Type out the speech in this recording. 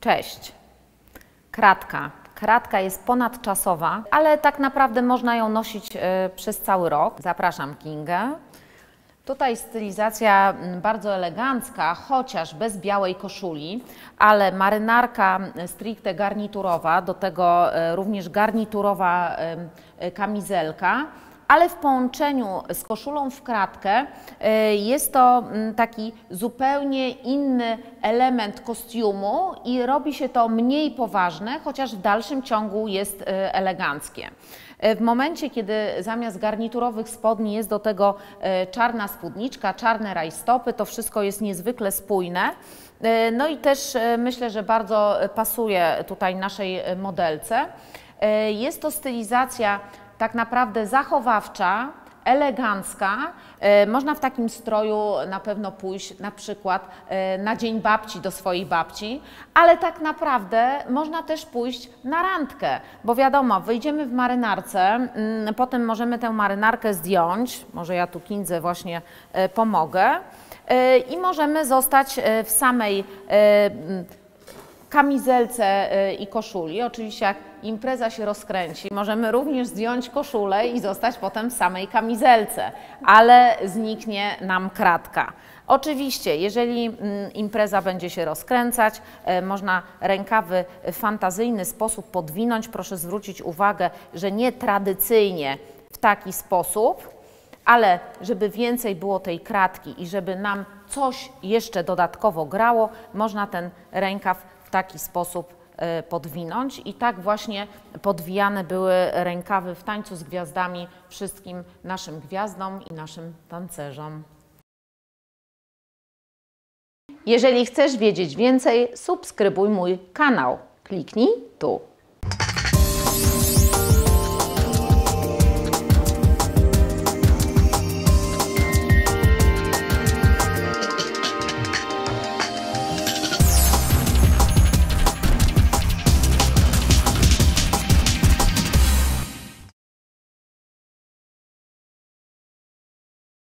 Cześć. Kratka. Kratka jest ponadczasowa, ale tak naprawdę można ją nosić e, przez cały rok. Zapraszam Kingę. Tutaj stylizacja bardzo elegancka, chociaż bez białej koszuli, ale marynarka stricte garniturowa, do tego e, również garniturowa e, kamizelka ale w połączeniu z koszulą w kratkę e, jest to mm, taki zupełnie inny element kostiumu i robi się to mniej poważne, chociaż w dalszym ciągu jest e, eleganckie. E, W momencie, kiedy zamiast garniturowych spodni jest do tego czarna spódniczka, czarne rajstopy, to wszystko jest niezwykle spójne. No i też myślę, że bardzo pasuje tutaj naszej modelce. Jest to stylizacja tak naprawdę zachowawcza, elegancka. E, Można w takim stroju na pewno pójść na przykład e, na dzień babci do swojej babci, ale tak naprawdę można też pójść na randkę, bo wiadomo, wyjdziemy w marynarce, mm, potem możemy tę marynarkę zdjąć, może ja tu Kindze właśnie e, pomogę i możemy zostać w samej kamizelce y, i koszuli. Oczywiście jak impreza się rozkręci, możemy również zdjąć koszulę i zostać potem w samej kamizelce, ale zniknie nam kratka. Oczywiście, jeżeli mm, impreza będzie się rozkręcać, e, można rękawy w fantazyjny sposób podwinąć. Proszę zwrócić uwagę, że nie tradycyjnie w taki sposób, ale żeby więcej było tej kratki i żeby nam coś jeszcze dodatkowo grało, można ten rękaw w taki sposób e, podwinąć. I tak właśnie podwijane były rękawy w tańcu z gwiazdami wszystkim naszym gwiazdom i naszym tancerzom. Jeżeli chcesz wiedzieć więcej, subskrybuj mój kanał. Kliknij tu.